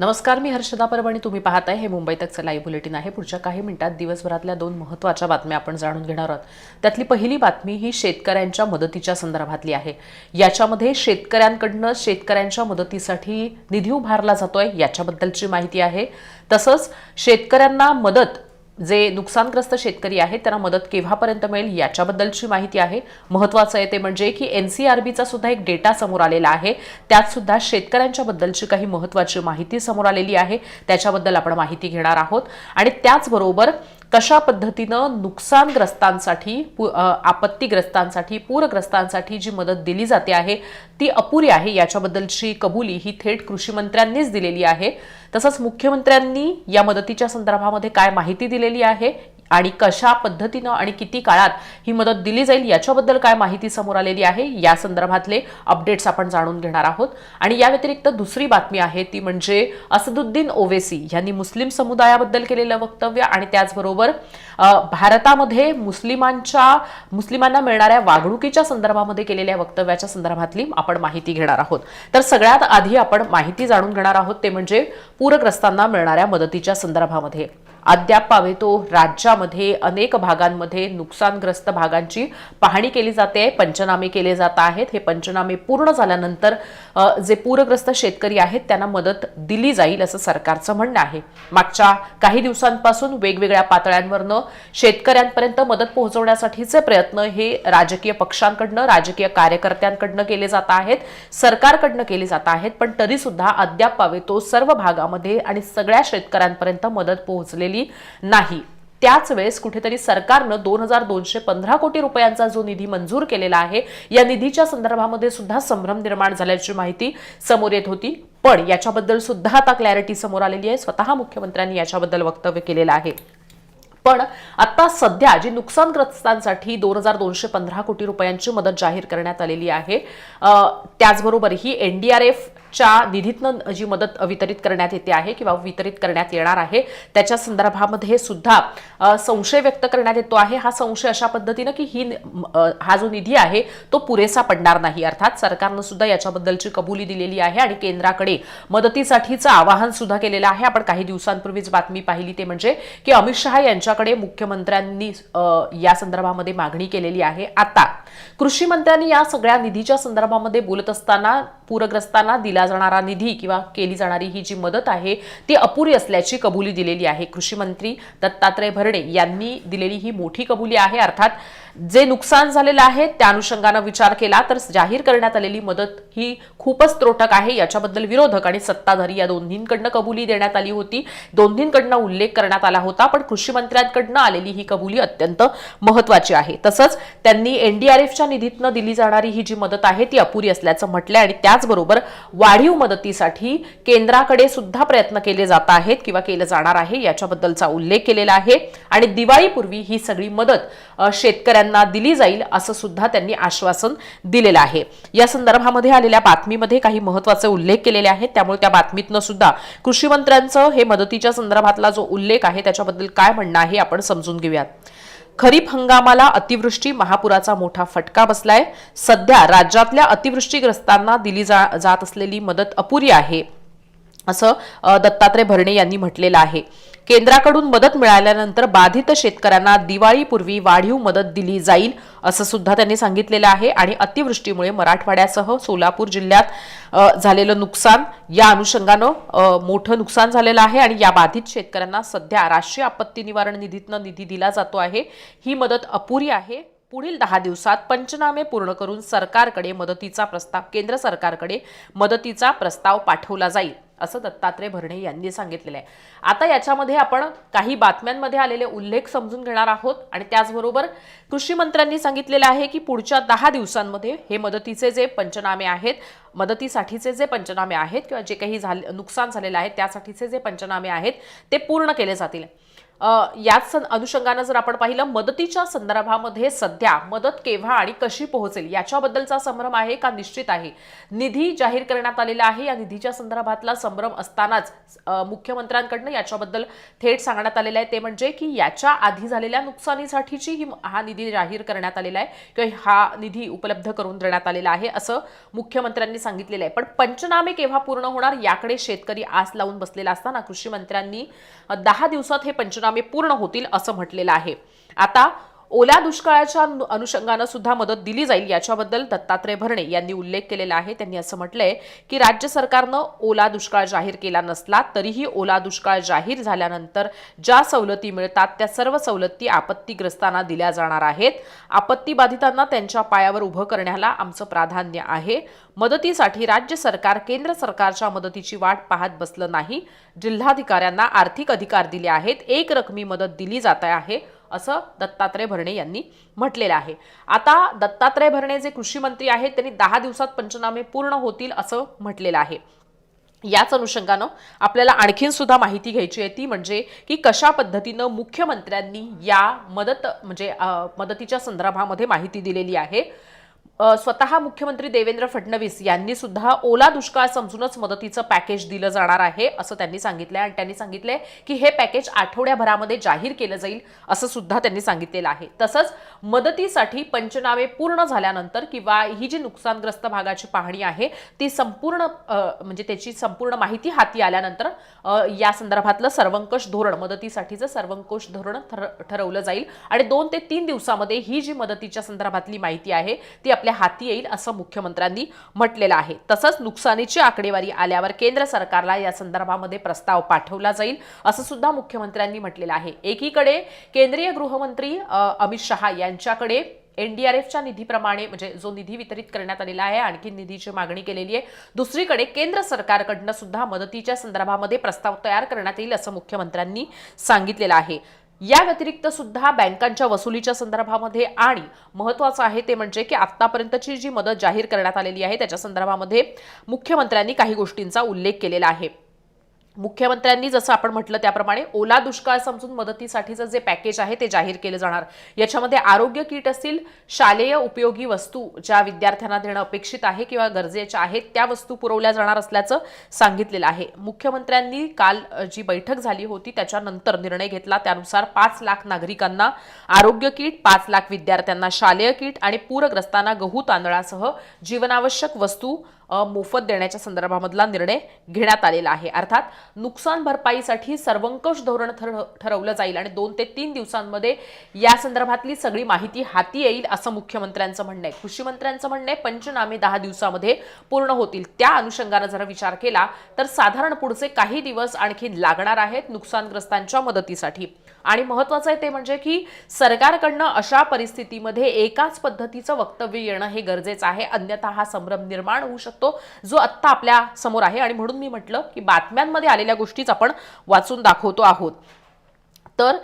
नमस्कार मी हर्षदा परभणी. तुम्ही पाहताय हे मुंबई तकचं लाईव्ह बुलेटिन आहे. पुढच्या काही मिनिटात दिवसभरातल्या दोन महत्त्वाच्या बातम्या आपण जाणून घेणार आहोत. त्यातली पहिली बातमी ही शेतकऱ्यांच्या मदतीच्या संदर्भातली आहे. याच्यामध्ये शेतकऱ्यांकडनं शेतकऱ्यांच्या मदतीसाठी निधी उभारला जातोय याच्याबद्दलची माहिती आहे. तसंच शेतकऱ्यांना मदत जे नुकसानग्रस्त शेतकरी आहेत त्यांना मदत केव्हापर्यंत मिळेल याच्याबद्दलची माहिती आहे. महत्वाचं आहे ते म्हणजे की एन सी आर बीचा सुद्धा एक डेटा समोर आलेला आहे. त्यात सुद्धा शेतकऱ्यांच्या बद्दलची काही महत्वाची माहिती समोर आलेली आहे. त्याच्याबद्दल आपण माहिती घेणार आहोत. आणि त्याचबरोबर कशा पद्धतीनं नुकसानग्रस्तांसाठी पु- आपत्तीग्रस्तांसाठी पूरग्रस्तांसाठी जी मदत दिली जाते आहे ती अपुरी आहे. याच्याबद्दलची कबुली ही थेट कृषी मंत्र्यांनीच दिलेली आहे. तसंच मुख्यमंत्र्यांनी या मदतीच्या संदर्भामध्ये काय माहिती दिलेली आहे आणि कशा पद्धतीनं आणि किती काळात ही मदत दिली जाईल याच्याबद्दल काय माहिती समोर आलेली आहे या संदर्भातले अपडेट्स आपण जाणून घेणार आहोत. आणि या व्यतिरिक्त दुसरी बातमी आहे ती म्हणजे असदुद्दीन ओवेसी यांनी मुस्लिम समुदायाबद्दल केलेलं वक्तव्य आणि त्याचबरोबर भारतामध्ये मुस्लिमांच्या मुस्लिमांना मिळणाऱ्या वागणुकीच्या संदर्भामध्ये केलेल्या वक्तव्याच्या संदर्भातली आपण माहिती घेणार आहोत. तर सगळ्यात आधी आपण माहिती जाणून घेणार आहोत ते म्हणजे पूरग्रस्तांना मिळणाऱ्या मदतीच्या संदर्भामध्ये. अद्याप पावे तो राज्यामध्ये अनेक भागांमध्ये नुकसानग्रस्त भागांची पाहणी केली जाते पंचनामे केले जात आहेत. हे पंचनामे पूर्ण झाल्यानंतर जे पूरग्रस्त शेतकरी आहेत त्यांना मदत दिली जाईल असं सरकारचं म्हणणं आहे. मागच्या काही दिवसांपासून वेगवेगळ्या पातळ्यांवरनं शेतकऱ्यांपर्यंत मदत पोहोचवण्यासाठीचे प्रयत्न हे राजकीय पक्षांकडनं राजकीय कार्यकर्त्यांकडनं केले जात आहेत सरकारकडनं केले जात आहेत. पण तरी सुद्धा अद्याप पावे तो सर्व भागामध्ये आणि सगळ्या शेतकऱ्यांपर्यंत मदत पोहोचलेली नाही. त्याच वेळेस कुठेतरी सरकारनं दोन हजार दोनशे पंधरा कोटी रुपयांचा जो निधी मंजूर केलेला आहे या निधीच्या संदर्भामध्ये सुद्धा संभ्रम निर्माण झाल्याची माहिती समोर येत होती. पण याच्याबद्दल सुद्धा आता क्लॅरिटी समोर आलेली आहे. स्वतः मुख्यमंत्र्यांनी याच्याबद्दल वक्तव्य केलेलं आहे. पण आता सध्या जी नुकसानग्रस्तांसाठी दोन हजार दोनशे पंधरा कोटी रुपयांची मदत जाहीर करण्यात आलेली आहे त्याचबरोबर ही एनडीआरएफ च्या निधीतनं जी मदत वितरित करण्यात येते आहे किंवा वितरित करण्यात येणार आहे त्याच्या संदर्भामध्ये सुद्धा संशय व्यक्त करण्यात येतो आहे. हा संशय अशा पद्धतीनं की ही हा जो निधी आहे तो पुरेसा पडणार नाही. अर्थात सरकारनं सुद्धा याच्याबद्दलची कबुली दिलेली आहे आणि केंद्राकडे मदतीसाठीचं आवाहन सुद्धा केलेलं आहे. आपण काही दिवसांपूर्वीच बातमी पाहिली ते म्हणजे की अमित शहा यांच्याकडे मुख्यमंत्र्यांनी या संदर्भामध्ये मागणी केलेली आहे. आता कृषी मंत्र्यांनी या सगळ्या निधीच्या संदर्भामध्ये बोलत असताना पूरग्रस्तांना दिला जाणारा निधी किंवा केली जाणारी ही जी मदत आहे ती अपुरी असल्याची कबुली दिलेली आहे. कृषी मंत्री दत्तात्रय भरणे यांनी दिलेली ही मोठी कबुली आहे. अर्थात जे नुकसान झालेलं आहे त्या अनुषंगानं विचार केला तर जाहीर करण्यात आलेली मदत ही खूपच त्रोटक आहे. याच्याबद्दल विरोधक आणि सत्ताधारी या दोन्हींकडनं कबुली देण्यात आली होती. दोन्हींकडनं उल्लेख करण्यात आला होता पण कृषी मंत्र्यांकडनं आलेली ही कबुली अत्यंत महत्वाची आहे. तसंच त्यांनी एनडीआरएफच्या निधीतनं दिली जाणारी ही जी मदत आहे ती अपुरी असल्याचं म्हटलंय आणि त्याचबरोबर वाढीव मदतीसाठी केंद्राकडे सुद्धा प्रयत्न केले जात आहेत किंवा केलं जाणार आहे याच्याबद्दलचा उल्लेख केलेला आहे. आणि दिवाळीपूर्वी ही सगळी मदत शेतकऱ्यांना त्यांना दिली जाईल असं सुद्धा त्यांनी आश्वासन दिलेलं आहे. या संदर्भामध्ये आलेल्या बातमीमध्ये काही महत्त्वाचे उल्लेख केलेले आहेत. त्यामुळे त्या बातमीतनं सुद्धा कृषी मंत्र्यांचं हे मदतीच्या संदर्भातला जो उल्लेख आहे त्याच्याबद्दल काय म्हणणं आहे आपण समजून घेऊयात. खरीप हंगामाला अतिवृष्टी महापुराचा मोठा फटका बसलाय. सध्या राज्यातल्या अतिवृष्टीग्रस्तांना दिली जा जात असलेली मदत अपुरी आहे असं दत्तात्रय भरणे यांनी म्हटलेलं आहे. केंद्राकडून मदत मिळाल्यानंतर बाधित शेतकऱ्यांना दिवाळीपूर्वी वाढीव मदत दिली जाईल असं सुद्धा त्यांनी सांगितलेलं आहे. आणि अतिवृष्टीमुळे मराठवाड्यासह सोलापूर जिल्ह्यात झालेलं नुकसान या अनुषंगानं मोठं नुकसान झालेलं आहे. आणि या बाधित शेतकऱ्यांना सध्या राष्ट्रीय आपत्ती निवारण निधीतनं निधी दिला जातो आहे. ही मदत अपुरी आहे. पुढील दहा दिवसात पंचनामे पूर्ण करून सरकारकडे मदतीचा प्रस्ताव केंद्र सरकारकडे मदतीचा प्रस्ताव पाठवला जाईल. असं दत्तात्रय भरणे यांनी सांगितलेलं आहे. आता याच्यामध्ये आपण काही बातम्यांमध्ये आलेले उल्लेख समजून घेणार आहोत आणि त्याचबरोबर कृषी मंत्र्यांनी सांगितलेलं आहे की पुढच्या दहा दिवसांमध्ये हे मदतीचे जे पंचनामे आहेत मदतीसाठीचे जे पंचनामे आहेत किंवा जे काही झाले नुकसान झालेलं आहे त्यासाठीचे जे पंचनामे आहेत ते पूर्ण केले जातील. याच अनुषंगानं जर आपण पाहिलं मदतीच्या संदर्भामध्ये सध्या मदत केव्हा आणि कशी पोहोचेल याच्याबद्दलचा संभ्रम आहे का निश्चित आहे? निधी जाहीर करण्यात आलेला आहे या निधीच्या संदर्भातला संभ्रम असतानाच मुख्यमंत्र्यांकडनं याच्याबद्दल थेट सांगण्यात आलेलं आहे. ते म्हणजे की याच्या आधी झालेल्या नुकसानीसाठीची ही हा निधी जाहीर करण्यात आलेला आहे किंवा हा निधी उपलब्ध करून देण्यात आलेला आहे असं मुख्यमंत्र्यांनी सांगितलेलं आहे. पण पंचनामे केव्हा पूर्ण होणार याकडे शेतकरी आस लावून बसलेला असताना कृषी मंत्र्यांनी दहा दिवसात हे पंचनामे पूर्ण होतील असं म्हटलेलं आहे. आता ओल्या दुष्काळाच्या अनु- अनुषंगानं सुद्धा मदत दिली जाईल याच्याबद्दल दत्तात्रय भरणे यांनी उल्लेख केलेला आहे. त्यांनी असं म्हटलंय की राज्य सरकारनं ओला दुष्काळ जाहीर केला नसला तरीही ओला दुष्काळ जाहीर झाल्यानंतर ज्या सवलती मिळतात त्या सर्व सवलती आपत्तीग्रस्तांना दिल्या जाणार आहेत. आपत्ती बाधितांना त्यांच्या पायावर उभं करण्याला आमचं प्राधान्य आहे. मदतीसाठी राज्य सरकार केंद्र सरकारच्या मदतीची वाट पाहत बसलं नाही. जिल्हाधिकाऱ्यांना आर्थिक अधिकार दिले आहेत. एक रकमी मदत दिली जात आहे. असं दत्तात्रय भरणे यांनी म्हटलेलं आहे. आता दत्तात्रय भरणे जे कृषी मंत्री आहेत त्यांनी दहा दिवसात पंचनामे पूर्ण होतील असं म्हटलेलं आहे. याच अनुषंगानं आपल्याला आणखीन सुद्धा माहिती घ्यायची आहे ती म्हणजे की कशा पद्धतीनं मुख्यमंत्र्यांनी या मदत म्हणजे मदतीच्या संदर्भामध्ये माहिती दिलेली आहे. स्वतः मुख्यमंत्री देवेंद्र फडणवीस यांनी सुद्धा ओला दुष्काळ समजूनच मदतीचं पॅकेज दिलं जाणार आहे असं त्यांनी सांगितलंय. आणि त्यांनी सांगितलंय की हे पॅकेज आठवड्याभरामध्ये जाहीर केलं जाईल असं सुद्धा त्यांनी सांगितलेलं आहे. तसंच मदतीसाठी पंचनामे पूर्ण झाल्यानंतर किंवा ही जी नुकसानग्रस्त भागाची पाहणी आहे ती संपूर्ण म्हणजे त्याची संपूर्ण माहिती हाती आल्यानंतर या संदर्भातलं सर्वंकष धोरण मदतीसाठीचं सर्वंकष धोरण ठरवलं जाईल. आणि दोन ते तीन दिवसामध्ये ही जी मदतीच्या संदर्भातली माहिती आहे ती आपल्या हाती येईल असं मुख्यमंत्र्यांनी म्हटलेलं आहे. तसंच नुकसानीची आकडेवारी आल्यावर केंद्र सरकारला या संदर्भामध्ये प्रस्ताव पाठवला जाईल असं सुद्धा मुख्यमंत्र्यांनी म्हटलेलं आहे. एकीकडे केंद्रीय गृहमंत्री अमित शहा यांच्याकडे एनडीआरएफच्या निधीप्रमाणे म्हणजे जो निधी वितरित करण्यात आलेला आहे आणखी निधीची मागणी केलेली आहे. दुसरीकडे केंद्र सरकारकडनं सुद्धा मदतीच्या संदर्भामध्ये प्रस्ताव तयार करण्यात येईल असं मुख्यमंत्र्यांनी सांगितलेलं आहे. या व्यतिरिक्त सुद्धा बँकांच्या वसुलीच्या संदर्भामध्ये आणि महत्वाचं आहे ते म्हणजे की आतापर्यंतची जी मदत जाहीर करण्यात आलेली आहे त्याच्या संदर्भामध्ये मुख्यमंत्र्यांनी काही गोष्टींचा उल्लेख केलेला आहे. मुख्यमंत्र्यांनी जसं आपण म्हटलं त्याप्रमाणे ओला दुष्काळ समजून मदतीसाठीचं जे पॅकेज आहे ते जाहीर केलं जाणार. याच्यामध्ये आरोग्य किट असतील शालेय उपयोगी वस्तू ज्या विद्यार्थ्यांना देणं अपेक्षित आहे किंवा गरजेच्या आहेत त्या वस्तू पुरवल्या जाणार असल्याचं सांगितलेलं आहे. मुख्यमंत्र्यांनी काल जी बैठक झाली होती त्याच्यानंतर निर्णय घेतला. त्यानुसार पाच लाख नागरिकांना आरोग्य किट पाच लाख विद्यार्थ्यांना शालेय किट आणि पूरग्रस्तांना गहू तांदळासह जीवनावश्यक वस्तू मोफत देण्याच्या संदर्भामधला निर्णय घेण्यात आलेला आहे. अर्थात नुकसान भरपाईसाठी सर्वंकष धोरण ठर- ठरवलं जाईल आणि दोन ते तीन दिवसांमध्ये या संदर्भातली सगळी माहिती हाती येईल असं मुख्यमंत्र्यांचं म्हणणं आहे. कृषी मंत्र्यांचं म्हणणं आहे पंचनामे दहा दिवसामध्ये पूर्ण होतील. त्या अनुषंगानं जर विचार केला तर साधारण पुढचे काही दिवस आणखी लागणार आहेत नुकसानग्रस्तांच्या मदतीसाठी. आणि महत्वाचं आहे ते म्हणजे की सरकारकडनं अशा परिस्थितीमध्ये एकाच पद्धतीचं वक्तव्य येणं हे गरजेचं आहे. अन्यथा हा संभ्रम निर्माण होऊ शकतो. जो आत्ता आपल्यासमोर आहे. आणि म्हणून मी म्हटलं की बातम्यांमध्ये आलेल्या गोष्टीच आपण वाचून दाखवतो आहोत. तर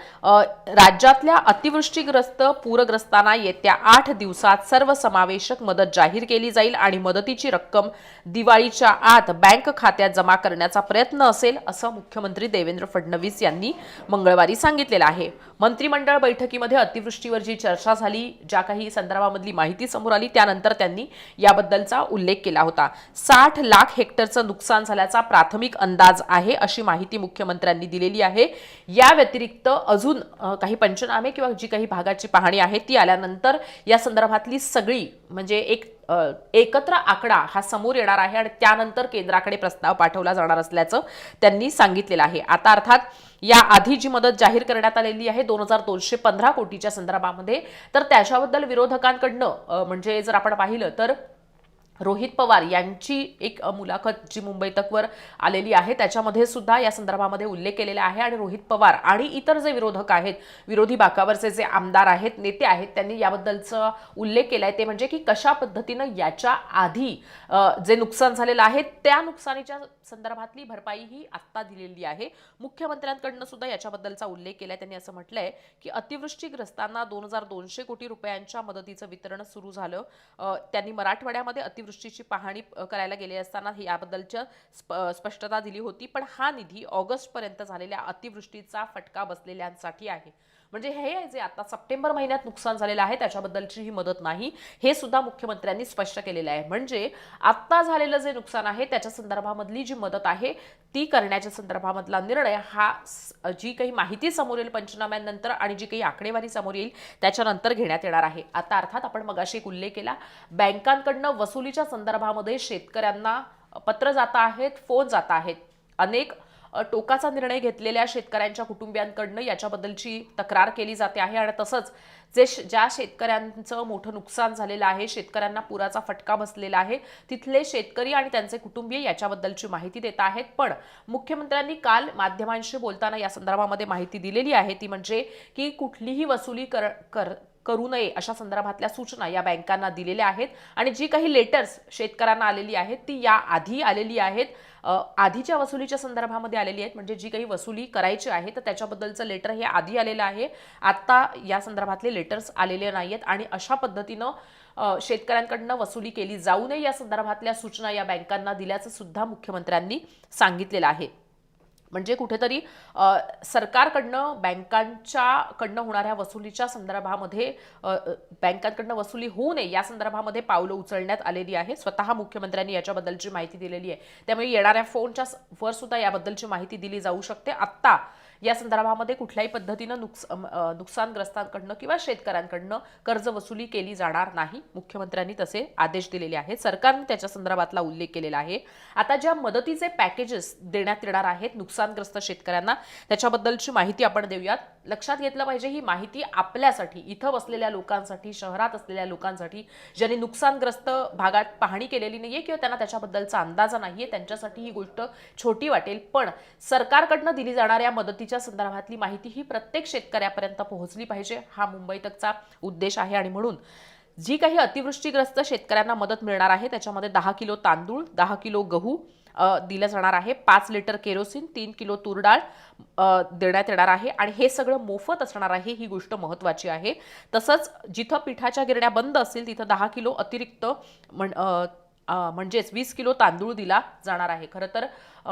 राज्यातल्या अतिवृष्टीग्रस्त पूरग्रस्तांना येत्या आठ दिवसात सर्वसमावेशक मदत जाहीर केली जाईल आणि मदतीची रक्कम दिवाळीच्या आत बँक खात्यात जमा करण्याचा प्रयत्न असेल असं मुख्यमंत्री देवेंद्र फडणवीस यांनी मंगळवारी सांगितलेलं आहे. मंत्रिमंडळ बैठकीमध्ये अतिवृष्टीवर जी चर्चा झाली ज्या काही संदर्भामधली माहिती समोर आली त्यानंतर त्यांनी याबद्दलचा उल्लेख केला होता. साठ लाख हेक्टरचं नुकसान झाल्याचा प्राथमिक अंदाज आहे अशी माहिती मुख्यमंत्र्यांनी दिलेली आहे. या व्यतिरिक्त अजून काही पंचनामे किंवा जी काही भागाची पाहणी आहे ती आल्यानंतर या संदर्भातली सगळी म्हणजे एक एकत्र आकडा हा समोर येणार आहे आणि त्यानंतर केंद्राकडे प्रस्ताव पाठवला जाणार असल्याचं त्यांनी सांगितलेलं आहे. आता अर्थात या आधी जी मदत जाहीर करण्यात आलेली आहे दोन हजार दोनशे पंधरा कोटीच्या संदर्भामध्ये तर त्याच्याबद्दल विरोधकांकडनं म्हणजे जर आपण पाहिलं तर रोहित पवार यांची एक मुलाखत जी मुंबई तकवर आलेली आहे त्याच्यामध्ये सुद्धा या संदर्भामध्ये उल्लेख केलेला आहे आणि रोहित पवार आणि इतर जे विरोधक आहेत विरोधी बाकावरचे जे आमदार आहेत नेते आहेत त्यांनी याबद्दलचा उल्लेख केलाय. ते म्हणजे की कशा पद्धतीनं याच्या आधी जे नुकसान झालेलं आहे त्या नुकसानीच्या संदर्भातली भरपाई ही आत्ता दिलेली आहे. मुख्यमंत्र्यांकडनं सुद्धा याच्याबद्दलचा उल्लेख केलाय. त्यांनी असं म्हटलंय की अतिवृष्टीग्रस्तांना दोन हजार दोनशे कोटी रुपयांच्या मदतीचं वितरण सुरू झालं. त्यांनी मराठवाड्यामध्ये अतिवृष्टी अतिवृष्टीची पाहणी करायला गेले असताना याबद्दलच्या स्प स्पष्टता दिली होती. पण हा निधी ऑगस्टपर्यंत झालेल्या अतिवृष्टीचा फटका बसलेल्यांसाठी आहे. म्हणजे हे जे आता सप्टेंबर महिन्यात नुकसान झालेलं आहे त्याच्याबद्दलची ही मदत नाही. हे सुद्धा मुख्यमंत्र्यांनी स्पष्ट केलेलं आहे. म्हणजे आत्ता झालेलं जे नुकसान आहे त्याच्या संदर्भामधली जी मदत आहे ती करण्याच्या संदर्भामधला निर्णय हा जी काही माहिती समोर येईल पंचनाम्यानंतर आणि जी काही आकडेवारी समोर येईल त्याच्यानंतर घेण्यात येणार आहे. आता अर्थात आपण मगाशी एक उल्लेख केला बँकांकडनं वसुलीच्या संदर्भामध्ये शेतकऱ्यांना पत्र जात आहेत फोन जात आहेत. अनेक टोकाचा निर्णय घेतलेल्या शेतकऱ्यांच्या कुटुंबियांकडनं याच्याबद्दलची तक्रार केली जाते आहे आणि तसंच जे श- ज्या शेतकऱ्यांचं मोठं नुकसान झालेलं आहे शेतकऱ्यांना पुराचा फटका बसलेला आहे तिथले शेतकरी आणि त्यांचे कुटुंबीय याच्याबद्दलची माहिती देत आहेत. पण मुख्यमंत्र्यांनी काल माध्यमांशी बोलताना या संदर्भामध्ये माहिती दिलेली आहे. ती म्हणजे की कुठलीही वसुली कर कर करू नये अशा संदर्भातल्या सूचना या बँकांना दिलेल्या आहेत. आणि जी काही लेटर्स शेतकऱ्यांना आलेली आहेत ती या आधी आलेली आहेत. आधीच्या वसुलीच्या संदर्भामध्ये आलेली आहेत. म्हणजे जी काही वसुली करायची आहे तर त्याच्याबद्दलचं लेटर हे आधी आलेलं आहे. आत्ता या संदर्भातले लेटर्स आलेले नाही आहेत आणि अशा पद्धतीनं शेतकऱ्यांकडनं वसुली केली जाऊ नये या संदर्भातल्या सूचना या बँकांना दिल्याचं सुद्धा मुख्यमंत्र्यांनी सांगितलेलं आहे. म्हणजे कुठेतरी सरकारकडनं बँकांच्याकडनं होणाऱ्या वसुलीच्या संदर्भामध्ये बँकांकडनं वसुली होऊ नये या संदर्भामध्ये पावलं उचलण्यात आलेली आहे. स्वतः मुख्यमंत्र्यांनी याच्याबद्दलची माहिती दिलेली आहे. त्यामुळे येणाऱ्या फोनच्या वर सुद्धा याबद्दलची माहिती दिली जाऊ शकते. आत्ता या संदर्भामध्ये कुठल्याही पद्धतीनं नुकस नुकसानग्रस्तांकडनं किंवा शेतकऱ्यांकडनं कर्ज वसुली केली जाणार नाही. मुख्यमंत्र्यांनी तसे आदेश दिलेले आहेत. सरकारने त्याच्या संदर्भातला उल्लेख केलेला आहे. आता ज्या मदतीचे पॅकेजेस देण्यात येणार आहेत नुकसानग्रस्त शेतकऱ्यांना त्याच्याबद्दलची माहिती आपण देऊयात. लक्षात घेतलं पाहिजे ही माहिती आपल्यासाठी इथं बसलेल्या लोकांसाठी शहरात असलेल्या लोकांसाठी ज्यांनी नुकसानग्रस्त भागात पाहणी केलेली नाहीये किंवा त्यांना त्याच्याबद्दलचा अंदाजा नाहीये त्यांच्यासाठी ही गोष्ट छोटी वाटेल. पण सरकारकडनं दिली जाणाऱ्या मदतीच्या संदर्भातली माहिती ही प्रत्येक शेतकऱ्यापर्यंत पोहोचली पाहिजे हा मुंबई तकचा उद्देश आहे. आणि म्हणून जी काही अतिवृष्टीग्रस्त शेतकऱ्यांना मदत मिळणार आहे त्याच्यामध्ये दहा किलो तांदूळ दहा किलो गहू दिलं जाणार आहे. पाच लिटर केरोसिन तीन किलो तूर डाळ देण्यात येणार आहे. आणि हे सगळं मोफत असणार आहे ही गोष्ट महत्त्वाची आहे. तसंच जिथं पिठाच्या गिरण्या बंद असतील तिथं दहा किलो अतिरिक्त म्हण म्हणजेच वीस किलो तांदूळ दिला जाणार आहे. खरं तर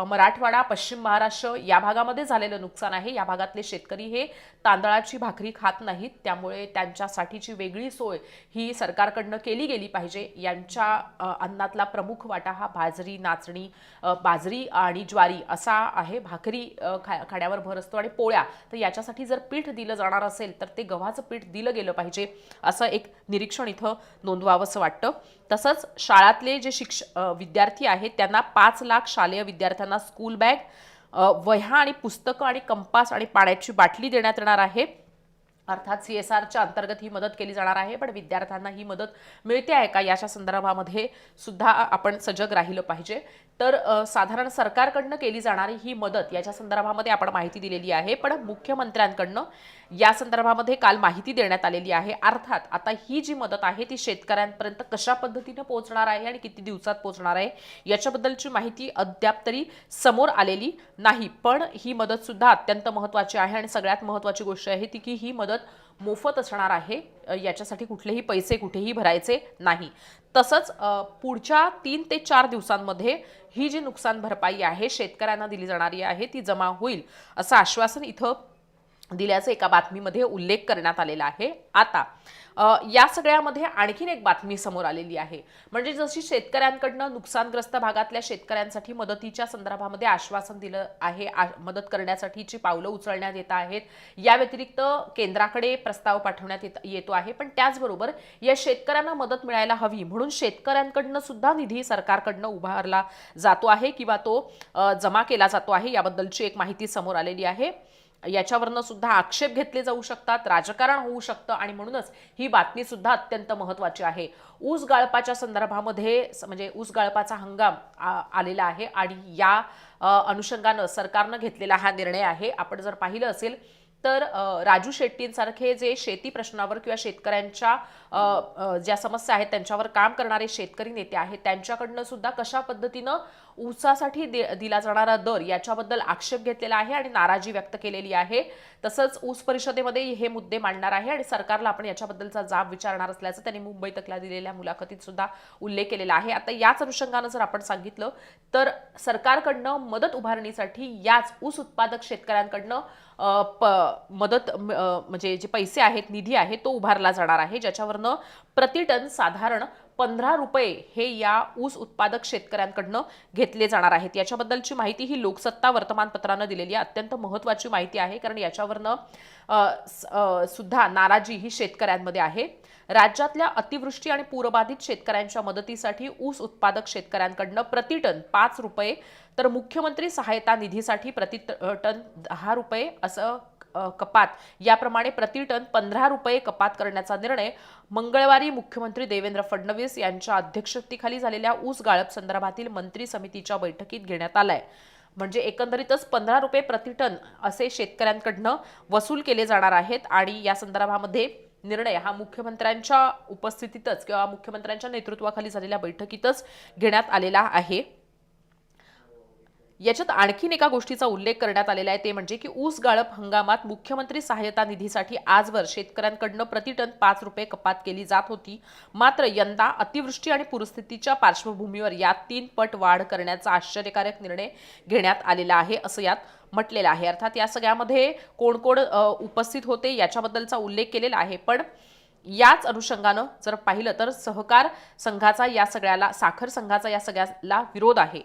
मराठवाडा पश्चिम महाराष्ट्र या भागामध्ये झालेलं नुकसान आहे. या भागातले शेतकरी हे तांदळाची भाकरी खात नाहीत. त्यामुळे त्यांच्यासाठीची वेगळी सोय ही सरकारकडनं केली गेली पाहिजे. यांच्या अन्नातला प्रमुख वाटा हा बाजरी नाचणी बाजरी आणि ज्वारी असा आहे. भाकरी खा खाण्यावर भर असतो आणि पोळ्या. तर याच्यासाठी जर पीठ दिलं जाणार असेल तर ते गव्हाचं पीठ दिलं गेलं पाहिजे असं एक निरीक्षण इथं नोंदवावंसं वाटतं. तसंच शाळातले जे शिक्ष विद्यार्थी आहेत त्यांना पाच लाख शालेय विद्यार्थ्यांना स्कूल बॅग वह्या आणि पुस्तकं आणि कंपास आणि पाण्याची बाटली देण्यात येणार आहे. अर्थात सी एस आरच्या अंतर्गत ही मदत केली जाणार आहे पण विद्यार्थ्यांना ही मदत मिळते आहे का? याच्या संदर्भामध्ये सुद्धा आपण सजग राहिलं पाहिजे. तर साधारण सरकारकडनं केली जाणारी ही मदत याच्या संदर्भामध्ये आपण माहिती दिलेली आहे पण मुख्यमंत्र्यांकडनं या संदर्भामध्ये काल माहिती देण्यात आलेली आहे. अर्थात आता ही जी मदत आहे ती शेतकऱ्यांपर्यंत कशा पद्धतीनं पोहोचणार आहे आणि किती दिवसात पोहोचणार आहे याच्याबद्दलची माहिती अद्याप तरी समोर आलेली नाही. पण ही मदतसुद्धा अत्यंत महत्त्वाची आहे आणि सगळ्यात महत्त्वाची गोष्ट आहे ती की ही मदत मोफत असणार आहे. याच्यासाठी कुठलेही पैसे कुठेही भरायचे नाही. तसंच पुढच्या तीन ते चार दिवसांमध्ये ही जी नुकसान भरपाई आहे शेतकऱ्यांना दिली जाणारी आहे ती जमा होईल असं आश्वासन इथं दिल्याचं एका बातमीमध्ये उल्लेख करण्यात आलेला आहे. आता या सगळ्यामध्ये आणखीन एक बातमी समोर आलेली आहे. म्हणजे जशी शेतकऱ्यांकडनं नुकसानग्रस्त भागातल्या शेतकऱ्यांसाठी मदतीच्या संदर्भामध्ये आश्वासन दिलं आहे आ- मदत करण्यासाठीची पावलं उचलण्यात येत आहेत. या व्यतिरिक्त केंद्राकडे प्रस्ताव पाठवण्यात येत येतो आहे. पण त्याचबरोबर या शेतकऱ्यांना मदत मिळायला हवी म्हणून शेतकऱ्यांकडनं सुद्धा निधी सरकारकडनं उभारला जातो आहे किंवा तो जमा केला जातो आहे याबद्दलची एक माहिती समोर आलेली आहे. याच्यावरनं सुद्धा आक्षेप घेतले जाऊ शकतात राजकारण होऊ शकतं आणि म्हणूनच ही बातमी सुद्धा अत्यंत महत्त्वाची आहे. ऊस गाळपाच्या संदर्भामध्ये स- म्हणजे ऊस गाळपाचा हंगाम आ- आलेला आहे आणि या अनुषंगानं सरकारनं घेतलेला हा निर्णय आहे. आपण जर पाहिलं असेल तर राजू शेट्टींसारखे जे शेती प्रश्नावर किंवा शेतकऱ्यांच्या ज्या समस्या आहेत त्यांच्यावर काम करणारे शेतकरी नेते आहेत त्यांच्याकडनं सुद्धा कशा पद्धतीनं ऊसासाठी दे- दिला जाणारा दर याच्याबद्दल आक्षेप घेतलेला आहे आणि नाराजी व्यक्त केलेली आहे. तसंच ऊस परिषदेमध्ये हे मुद्दे मांडणार आहे आणि सरकारला आपण याच्याबद्दलचा जाब विचारणार असल्याचं त्यांनी मुंबई तकला दिलेल्या मुलाखतीत सुद्धा उल्लेख केलेला आहे. आता याच अनुषंगानं जर आपण सांगितलं तर सरकारकडनं मदत उभारणीसाठी याच ऊस उत्पादक शेतकऱ्यांकडनं प मदत म्हणजे जे पैसे आहेत निधी आहे तो उभारला जाणार आहे ज्याच्यावरनं प्रतिटन साधारण पंधरा रुपये हे या ऊस उत्पादक शेतकऱ्यांकडनं घेतले जाणार आहेत. याच्याबद्दलची माहिती ही लोकसत्ता वर्तमानपत्रानं दिलेली अत्यंत महत्त्वाची माहिती आहे कारण याच्यावरनं सुद्धा नाराजी ही शेतकऱ्यांमध्ये आहे. राज्यातल्या अतिवृष्टी आणि पूरबाधित शेतकऱ्यांच्या मदतीसाठी ऊस उत्पादक शेतकऱ्यांकडनं प्रति टन पाच रुपये तर मुख्यमंत्री सहायता निधीसाठी प्रति टन दहा रुपये असं कपात. याप्रमाणे प्रतिटन पंधरा रुपये कपात करण्याचा निर्णय मंगळवारी मुख्यमंत्री देवेंद्र फडणवीस यांच्या अध्यक्षतेखाली झालेल्या ऊस गाळप संदर्भातील मंत्री समितीच्या बैठकीत घेण्यात आलाय. म्हणजे एकंदरीतच पंधरा रुपये प्रतिटन असे शेतकऱ्यांकडनं वसूल केले जाणार आहेत आणि या संदर्भामध्ये निर्णय हा मुख्यमंत्र्यांच्या उपस्थितीतच किंवा मुख्यमंत्र्यांच्या नेतृत्वाखाली झालेल्या बैठकीतच घेण्यात आलेला आहे. याच्यात आणखीन एका गोष्टीचा उल्लेख करण्यात आलेला आहे ते म्हणजे की ऊस गाळप हंगामात मुख्यमंत्री सहायता निधीसाठी आजवर शेतकऱ्यांकडनं प्रति टन पाच रुपये कपात केली जात होती. मात्र यंदा अतिवृष्टी आणि पूरस्थितीच्या पार्श्वभूमीवर यात तीन पट वाढ करण्याचा आश्चर्यकारक निर्णय घेण्यात आलेला आहे असं यात म्हटलेलं आहे. अर्थात या सगळ्यामध्ये कोण कोण उपस्थित होते याच्याबद्दलचा उल्लेख केलेला आहे. पण याच अनुषंगानं जर पाहिलं तर सहकार संघाचा या सगळ्याला साखर संघाचा या सगळ्याला विरोध आहे.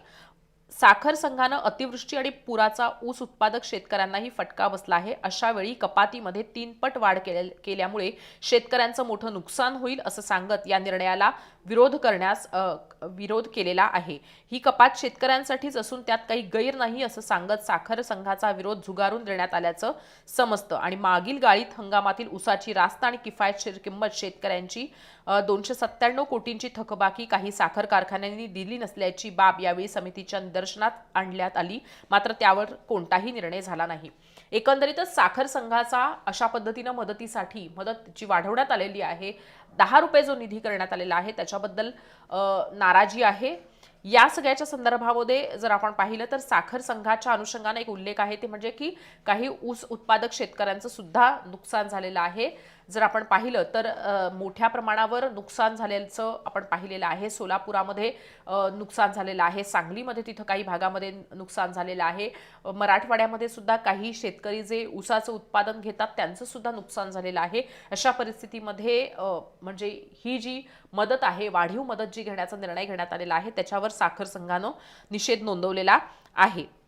साखर संघानं अतिवृष्टी आणि पुराचा ऊस उत्पादक शेतकऱ्यांनाही फटका बसला आहे. अशा वेळी कपातीमध्ये तीन पट वाढ केल्यामुळे शेतकऱ्यांचं मोठं नुकसान होईल असं सांगत या निर्णयाला विरोध करण्यास विरोध केलेला आहे. ही कपात शेतकऱ्यांसाठीच असून त्यात काही गैर नाही असं सांगत साखर संघाचा विरोध झुगारून देण्यात आल्याचं समजतं. आणि मागील गाळीत हंगामातील ऊसाची रास्त आणि किफायतशीर किंमत शेतकऱ्यांची दोनशे सत्त्याण्णव कोटींची थकबाकी काही साखर कारखान्यांनी दिली नसल्याची बाब यावेळी समितीच्या निदर्शनात आणण्यात आली. मात्र त्यावर कोणताही निर्णय झाला नाही. एकंदरीतच साखर संघाचा अशा पद्धतीनं मदतीसाठी मदत जी वाढवण्यात आलेली आहे. दहा रुपये जो निधी करण्यात आलेला आहे त्याच्याबद्दल नाराजी आहे. या सगळ्याच्या संदर्भामध्ये जर आपण पाहिलं तर साखर संघाच्या अनुषंगाने एक उल्लेख आहे ते म्हणजे की काही ऊस उत्पादक शेतकऱ्यांचं सुद्धा नुकसान झालेलं आहे. जर आपण पाहिलं तर मोठ्या प्रमाणावर नुकसान झाल्याचं आपण पाहिलेलं आहे. सोलापुरामध्ये नुकसान झालेलं आहे. सांगलीमध्ये तिथं काही भागामध्ये नुकसान झालेलं आहे. मराठवाड्यामध्ये सुद्धा काही शेतकरी जे ऊसाचं उत्पादन घेतात त्यांचं सुद्धा नुकसान झालेलं आहे. अशा परिस्थितीमध्ये म्हणजे ही जी मदत आहे वाढीव मदत जी घेण्याचा निर्णय घेण्यात आलेला आहे त्याच्यावर साखर संघानं निषेध नोंदवलेला आहे.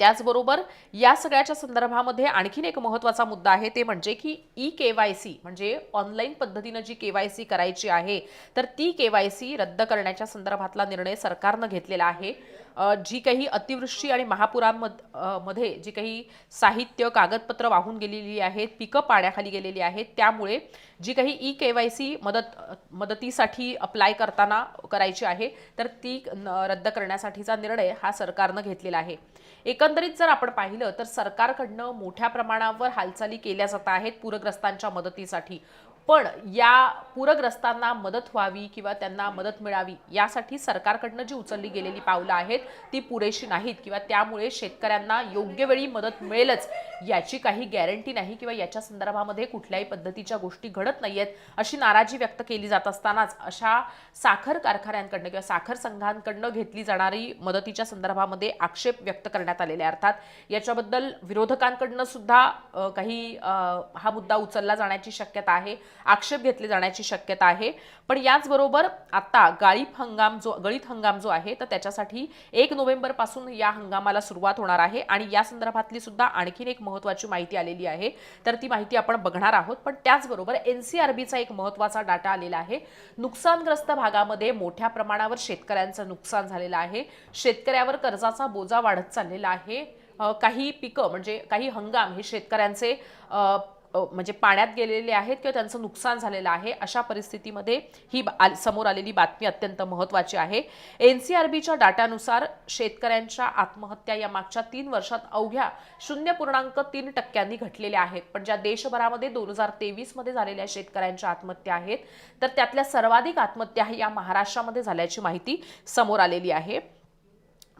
त्याचबरोबर या सगळ्याच्या संदर्भामध्ये आणखीन एक महत्त्वाचा मुद्दा आहे ते म्हणजे की ई के वाय सी म्हणजे ऑनलाईन पद्धतीनं जी के वाय सी करायची आहे तर ती के वाय सी रद्द करण्याच्या संदर्भातला निर्णय सरकारनं घेतलेला आहे. जी काही अतिवृष्टी आणि महापुरांमध्ये जी काही साहित्य कागदपत्र वाहून गेलेली आहेत पिकं पाण्याखाली गेलेली आहेत त्यामुळे जी काही ई के वाय सी मदत मदतीसाठी अप्लाय करताना करायची आहे तर ती रद्द करण्यासाठीचा निर्णय हा सरकारनं घेतलेला आहे. एकंदरीत जर आपण पाहिलं तर सरकारकडनं मोठ्या प्रमाणावर हालचाली केल्या जात आहेत पूरग्रस्तांच्या मदतीसाठी. पण या पूरग्रस्तांना मदत व्हावी किंवा त्यांना मदत मिळावी यासाठी सरकारकडनं जी उचलली गेलेली पावलं आहेत ती पुरेशी नाहीत किंवा त्यामुळे शेतकऱ्यांना योग्य वेळी मदत मिळेलच याची काही गॅरंटी नाही किंवा याच्या संदर्भामध्ये कुठल्याही पद्धतीच्या गोष्टी घडत नाहीयेत अशी नाराजी व्यक्त केली जात असतानाच अशा साखर कारखान्यांकडनं किंवा साखर संघांकडनं घेतली जाणारी मदतीच्या संदर्भामध्ये आक्षेप व्यक्त करण्यात आलेले अर्थात याच्याबद्दल विरोधकांकडनं सुद्धा काही हा मुद्दा उचलला जाण्याची शक्यता आहे आक्षेप घेतले जाण्याची शक्यता आहे. पण याचबरोबर आता गाळीप हंगाम जो गळीत हंगाम जो आहे तर त्याच्यासाठी एक नोव्हेंबरपासून या हंगामाला सुरुवात होणार आहे आणि या संदर्भातली सुद्धा आणखीन एक महत्त्वाची माहिती आलेली आहे. तर ती माहिती आपण बघणार आहोत. पण त्याचबरोबर एन सी आर बीचा एक महत्त्वाचा डाटा आलेला आहे. नुकसानग्रस्त भागामध्ये मोठ्या प्रमाणावर शेतकऱ्यांचं नुकसान झालेलं आहे. शेतकऱ्यावर कर्जाचा बोजा वाढत चाललेला आहे. काही पिकं म्हणजे काही हंगाम हे शेतकऱ्यांचे म्हणजे पाण्यात गेलेले आहेत किंवा त्यांचं नुकसान झालेलं आहे अशा परिस्थितीमध्ये ही बा- समोर आलेली बातमी अत्यंत महत्त्वाची आहे. एन सी आर बीच्या डाटानुसार शेतकऱ्यांच्या आत्महत्या या मागच्या तीन वर्षात अवघ्या शून्य पूर्णांक तीन टक्क्यांनी घटलेल्या आहेत. पण ज्या देशभरामध्ये दोन हजार तेवीसमध्ये झालेल्या शेतकऱ्यांच्या आत्महत्या आहेत तर त्यातल्या सर्वाधिक आत्महत्या या महाराष्ट्रामध्ये झाल्याची माहिती समोर आलेली आहे.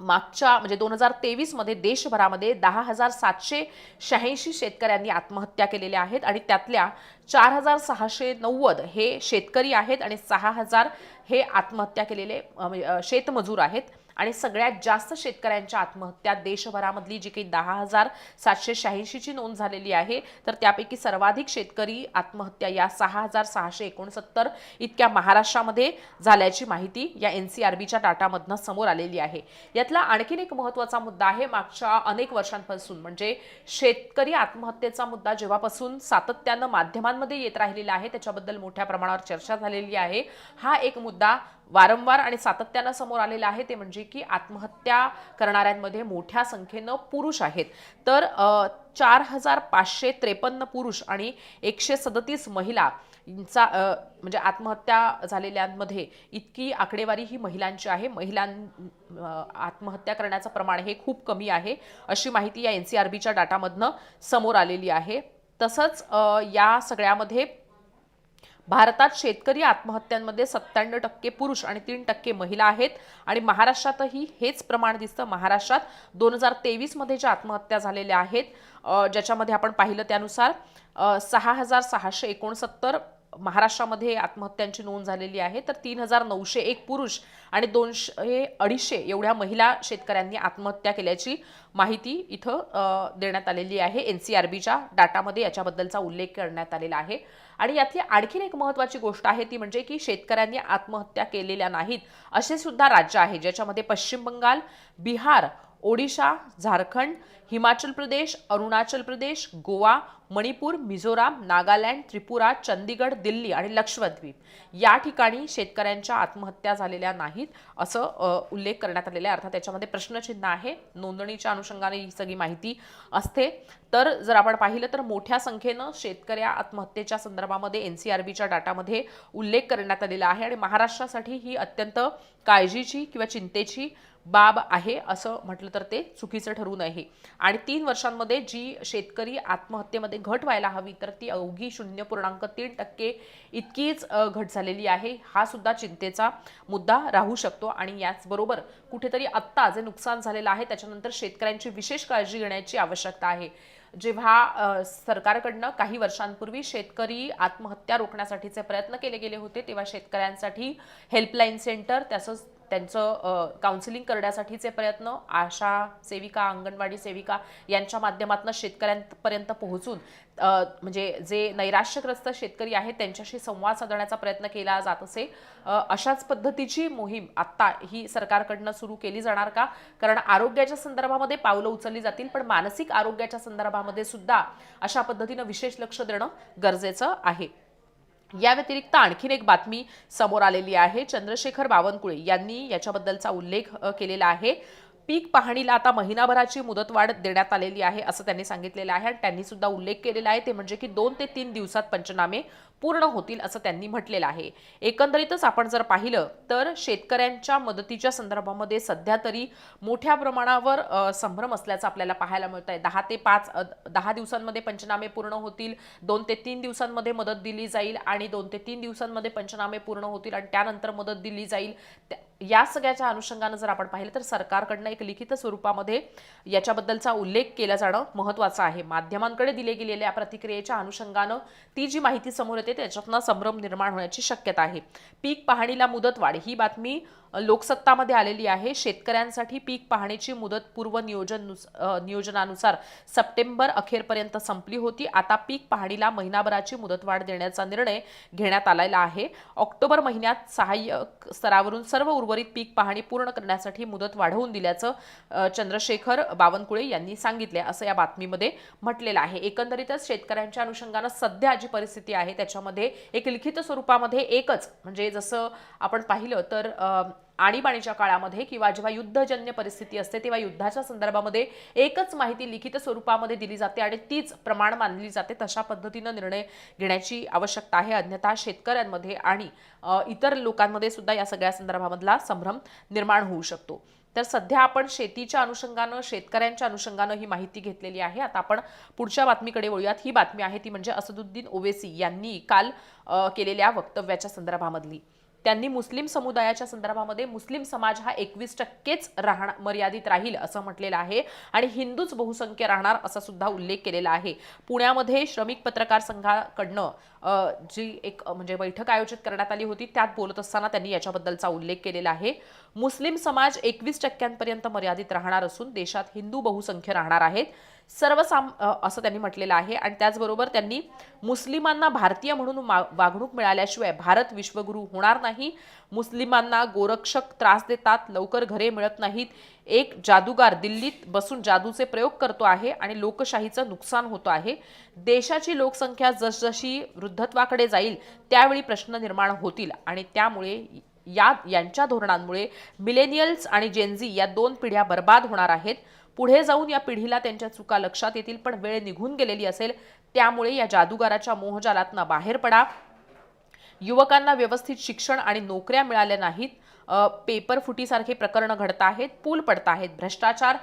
मागच्या म्हणजे दोन हजार तेवीसमध्ये देशभरामध्ये दहा हजार सातशे शहाऐंशी शेतकऱ्यांनी आत्महत्या केलेल्या आहेत आणि त्यातल्या चार हजार सहाशे नव्वद हे शेतकरी आहेत आणि सहा हजार हे आत्महत्या केलेले म्हणजे, शेतमजूर आहेत. आणि सगळ्यात जास्त शेतकऱ्यांच्या आत्महत्या देशभरामधली जी काही दहा हजार सातशे शहाऐंशीची नोंद झालेली आहे तर त्यापैकी सर्वाधिक शेतकरी आत्महत्या या सहा हजार सहाशे एकोणसत्तर इतक्या महाराष्ट्रामध्ये झाल्याची माहिती या एन सी आर बीच्या डाटामधनं समोर आलेली आहे. यातला आणखीन एक महत्त्वाचा मुद्दा आहे मागच्या अनेक वर्षांपासून म्हणजे शेतकरी आत्महत्येचा मुद्दा जेव्हापासून सातत्यानं माध्यमांमध्ये येत राहिलेला आहे त्याच्याबद्दल मोठ्या प्रमाणावर चर्चा झालेली आहे. हा एक मुद्दा वारंवार आणि सातत्यानं समोर आलेलं आहे ते म्हणजे की आत्महत्या करणाऱ्यांमध्ये मोठ्या संख्येनं पुरुष आहेत. तर चार हजार पाचशे त्रेपन्न पुरुष आणि एकशे सदतीस महिला यांचा म्हणजे आत्महत्या झालेल्यांमध्ये इतकी आकडेवारी ही महिलांची आहे. महिलां आत्महत्या करण्याचं प्रमाण हे खूप कमी आहे अशी माहिती या एन सी आर बीच्या डाटामधनं समोर आलेली आहे. तसंच या सगळ्यामध्ये भारतात शेतकरी आत्महत्यांमध्ये सत्त्याण्णव टक्के पुरुष आणि तीन टक्के महिला आहेत. आणि महाराष्ट्रातही हेच प्रमाण दिसतं. महाराष्ट्रात दोन हजार तेवीसमध्ये ज्या आत्महत्या झालेल्या आहेत ज्याच्यामध्ये आपण पाहिलं त्यानुसार सहा हजार सहाशे एकोणसत्तर महाराष्ट्रामध्ये आत्महत्यांची नोंद झालेली आहे. तर तीन हजार नऊशे एक पुरुष आणि दोनशे अडीचशे एवढ्या महिला शेतकऱ्यांनी आत्महत्या केल्याची माहिती इथं देण्यात आलेली आहे. एन सी आर बीच्या डाटामध्ये याच्याबद्दलचा उल्लेख करण्यात आलेला आहे. आणि यातली आणखीन एक महत्त्वाची गोष्ट आहे ती म्हणजे की शेतकऱ्यांनी आत्महत्या केलेल्या नाहीत असे सुद्धा राज्य आहे ज्याच्यामध्ये पश्चिम बंगाल बिहार ओडिशा झारखंड हिमाचल प्रदेश अरुणाचल प्रदेश गोवा मणिपूर मिझोराम नागालँड त्रिपुरा चंदीगड दिल्ली आणि लक्षद्वीप. या ठिकाणी शेतकऱ्यांच्या आत्महत्या झालेल्या नाहीत असं उल्लेख करण्यात आलेला आहे. अर्थात त्याच्यामध्ये प्रश्नचिन्ह आहे. नोंदणीच्या अनुषंगाने ही सगळी माहिती असते. तर जर आपण पाहिलं तर मोठ्या संख्येनं शेतकऱ्या आत्महत्येच्या संदर्भामध्ये एन सी आर बीच्या डाटामध्ये उल्लेख करण्यात आलेला आहे आणि महाराष्ट्रासाठी ही अत्यंत काळजीची किंवा चिंतेची बाब आहे असं म्हटलं तर ते चुकीचं ठरू नये. आणि तीन वर्षांमध्ये जी शेतकरी आत्महत्येमध्ये घट व्हायला हवी तर ती अवघी शून्य पूर्णांक तीन टक्के इतकीच घट झालेली आहे. हा सुद्धा चिंतेचा मुद्दा राहू शकतो आणि याचबरोबर कुठेतरी आत्ता जे नुकसान झालेलं आहे त्याच्यानंतर शेतकऱ्यांची विशेष काळजी घेण्याची आवश्यकता आहे. जेव्हा सरकारकडनं काही वर्षांपूर्वी शेतकरी आत्महत्या रोखण्यासाठीचे प्रयत्न केले गेले होते तेव्हा शेतकऱ्यांसाठी हेल्पलाईन सेंटर तसंच त्यांचं काउन्सिलिंग करण्यासाठीचे प्रयत्न आशा सेविका अंगणवाडी सेविका यांच्या माध्यमातून शेतकऱ्यांपर्यंत पोहोचून म्हणजे जे नैराश्यग्रस्त शेतकरी आहेत त्यांच्याशी संवाद साधण्याचा प्रयत्न केला जात असे. अशाच पद्धतीची मोहीम आत्ता ही सरकारकडनं सुरू केली जाणार का? कारण आरोग्याच्या संदर्भामध्ये पावलं उचलली जातील पण मानसिक आरोग्याच्या संदर्भामध्ये सुद्धा अशा पद्धतीनं विशेष लक्ष देणं गरजेचं आहे. या व्यतिरिक्त आणखीन एक बातमी समोर आलेली आहे. चंद्रशेखर बावनकुळे यांनी याच्याबद्दलचा उल्लेख केलेला आहे. पीक पाहणीला आता महिनाभराची मुदतवाढ देण्यात आलेली आहे असं त्यांनी सांगितलेलं आहे आणि त्यांनी सुद्धा उल्लेख केलेला आहे. ते म्हणजे की दोन ते तीन दिवसात पंचनामे पूर्ण होतील असं त्यांनी म्हटलेलं आहे. एकंदरीतच आपण जर पाहिलं तर शेतकऱ्यांच्या मदतीच्या संदर्भामध्ये सध्या तरी मोठ्या प्रमाणावर संभ्रम असल्याचं आपल्याला पाहायला मिळत आहे दहा ते पाच दहा दिवसांमध्ये पंचनामे पूर्ण होतील दोन ते तीन दिवसांमध्ये मदत दिली जाईल आणि दोन ते तीन दिवसांमध्ये पंचनामे पूर्ण होतील आणि त्यानंतर मदत दिली जाईल. त्या- या सगळ्याच्या अनुषंगानं जर आपण पाहिलं तर सरकारकडनं एक लिखित स्वरूपामध्ये याच्याबद्दलचा उल्लेख केला जाणं महत्त्वाचं आहे. माध्यमांकडे दिले गेलेल्या प्रतिक्रियेच्या अनुषंगानं ती जी माहिती समोर येते त्याच्यातनं संभ्रम निर्माण होण्याची शक्यता आहे. पीक पाहणीला मुदतवाढ ही बातमी लोकसत्तामध्ये आलेली आहे. शेतकऱ्यांसाठी पीक पाहणीची मुदत पूर्व नियोजन नियोजनानुसार सप्टेंबर अखेरपर्यंत संपली होती. आता पीक पाहणीला महिनाभराची मुदतवाढ देण्याचा निर्णय घेण्यात आलेला आहे. ऑक्टोबर महिन्यात सहाय्यक स्तरावरून सर्व उर्वरित पीक पाहणी पूर्ण करण्यासाठी मुदत वाढवून दिल्याचं चंद्रशेखर बावनकुळे यांनी सांगितले असं या बातमीमध्ये म्हटलेलं आहे. एकंदरीतच शेतकऱ्यांच्या अनुषंगानं सध्या जी परिस्थिती आहे त्याच्यामध्ये एक लिखित स्वरूपामध्ये एकच म्हणजे जसं आपण पाहिलं तर आणीबाणीच्या काळामध्ये किंवा जेव्हा युद्धजन्य परिस्थिती असते तेव्हा युद्धाच्या संदर्भामध्ये एकच माहिती लिखित स्वरूपामध्ये दिली जाते आणि तीच प्रमाण मानली जाते. तशा पद्धतीनं निर्णय घेण्याची आवश्यकता आहे. अन्यथा शेतकऱ्यांमध्ये आणि इतर लोकांमध्ये सुद्धा या सगळ्या संदर्भामधला संभ्रम निर्माण होऊ शकतो. तर सध्या आपण शेतीच्या अनुषंगानं शेतकऱ्यांच्या अनुषंगानं ही माहिती घेतलेली आहे. आता आपण पुढच्या बातमीकडे वळूयात. ही बातमी आहे ती म्हणजे असदुद्दीन ओवेसी यांनी काल केलेल्या वक्तव्याच्या संदर्भामधली. त्यांनी मुस्लिम समुदायाच्या संदर्भामध्ये मुस्लिम समाज हा एकवीस टक्केच राहणार मर्यादित राहील असं म्हटलेलं आहे. आणि हिंदूच बहुसंख्य राहणार असा सुद्धा उल्लेख केलेला आहे. पुण्यामध्ये श्रमिक पत्रकार संघाकडनं जी एक म्हणजे बैठक आयोजित करण्यात आली होती त्यात बोलत असताना त्यांनी याच्याबद्दलचा उल्लेख केलेला आहे. मुस्लिम समाज एकवीस टक्क्यांपर्यंत मर्यादित राहणार असून देशात हिंदू बहुसंख्य राहणार आहेत. सर्वसाम असं त्यांनी म्हटलेलं आहे. आणि त्याचबरोबर त्यांनी मुस्लिमांना भारतीय म्हणून वागणूक मिळाल्याशिवाय भारत विश्वगुरू होणार नाही. मुस्लिमांना गोरक्षक त्रास देतात लवकर घरे मिळत नाहीत. एक जादूगार दिल्लीत बसून जादूचे प्रयोग करतो आहे आणि लोकशाहीचं नुकसान होतं आहे. देशाची लोकसंख्या जसजशी वृद्धत्वाकडे जाईल त्यावेळी प्रश्न निर्माण होतील. आणि त्यामुळे या यांच्या धोरणांमुळे मिलेनियल्स आणि जेन्झी या दोन पिढ्या बर्बाद होणार आहेत. पुढे जाऊन या पिढीला त्यांच्या चुका लक्षात येतील पण वेळ निघून गेलेली असेल त्यामुळे या जादूगाराच्या मोहजालातनं बाहेर पडा. युवकांना व्यवस्थित शिक्षण आणि नोकऱ्या मिळाल्या नाहीत. पेपर फुटीसारखे प्रकरणं घडत आहेत पूल पडत आहेत. भ्रष्टाचार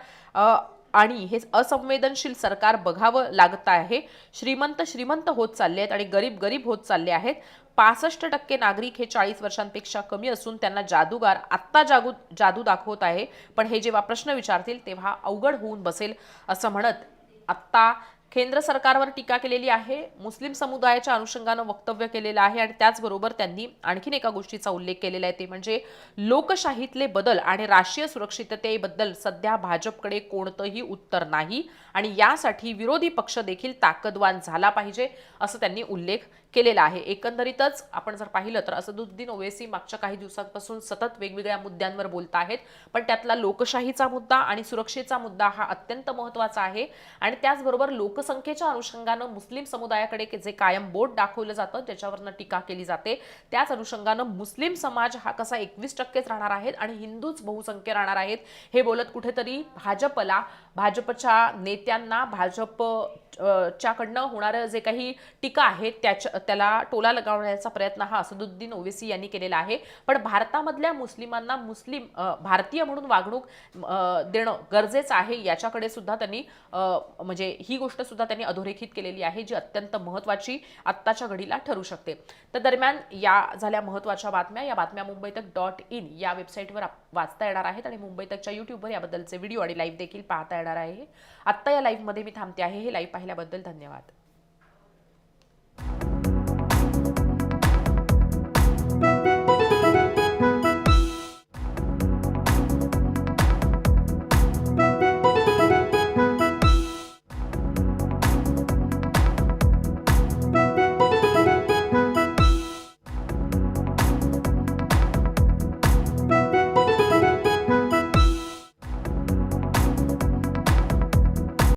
आणि हे असंवेदनशील सरकार बघावं लागत आहे. श्रीमंत श्रीमंत होत चालले आहेत आणि गरीब गरीब होत चालले आहेत. पासष्ट टक्के नागरिक हे चाळीस वर्षांपेक्षा कमी असून त्यांना जादूगार आत्ता जागू जादू दाखवत आहे. पण हे जेव्हा प्रश्न विचारतील तेव्हा अवघड होऊन बसेल असं म्हणत आत्ता केंद्र सरकारवर टीका केलेली आहे. मुस्लिम समुदायाच्या अनुषंगानं वक्तव्य केलेलं आहे आणि त्याचबरोबर त्यांनी आणखीन एका गोष्टीचा उल्लेख केलेला आहे. ते म्हणजे लोकशाहीतले बदल आणि राष्ट्रीय सुरक्षिततेबद्दल सध्या भाजपकडे कोणतंही उत्तर नाही आणि यासाठी विरोधी पक्ष देखील ताकदवान झाला पाहिजे असं त्यांनी उल्लेख केलेला आहे. एकंदरीतच आपण जर पाहिलं तर असदुद्दीन ओवेसी मागच्या काही दिवसांपासून सतत वेगवेगळ्या मुद्द्यांवर बोलत आहेत. पण त्यातला लोकशाहीचा मुद्दा आणि सुरक्षेचा मुद्दा हा अत्यंत महत्त्वाचा आहे. आणि त्याचबरोबर लोकसंख्येच्या अनुषंगानं मुस्लिम समुदायाकडे जे कायम बोट दाखवलं जातं ज्याच्यावरनं टीका केली जाते. त्याच अनुषंगानं मुस्लिम समाज हा कसा एकवीस टक्केच राहणार आहेत आणि हिंदूच बहुसंख्य राहणार आहेत हे बोलत कुठेतरी भाजपला भाजपच्या नेत्यांना भाजप च्याकडनं होणारं जे काही टीका आहे त्याच्या त्याला टोला लगावण्याचा प्रयत्न हा असदुद्दीन ओवेसी यांनी केलेला आहे. पण भारतामधल्या मुस्लिमांना मुस्लिम भारतीय म्हणून वागणूक देणं गरजेचं आहे याच्याकडे सुद्धा त्यांनी म्हणजे ही गोष्ट सुद्धा त्यांनी अधोरेखित केलेली आहे जी अत्यंत महत्त्वाची आत्ताच्या घडीला ठरू शकते. तर दरम्यान या झाल्या महत्त्वाच्या बातम्या या बातम्या मुंबई तक डॉट इन या वेबसाईटवर वाचता येणार आहेत आणि मुंबई तकच्या युट्यूबवर याबद्दलचे व्हिडिओ आणि लाईव्ह देखील पाहता येणार आहे. आत्ता या लाईव्हमध्ये मी थांबते आहे हे लाईव्ह पाहिल्याबद्दल धन्यवाद.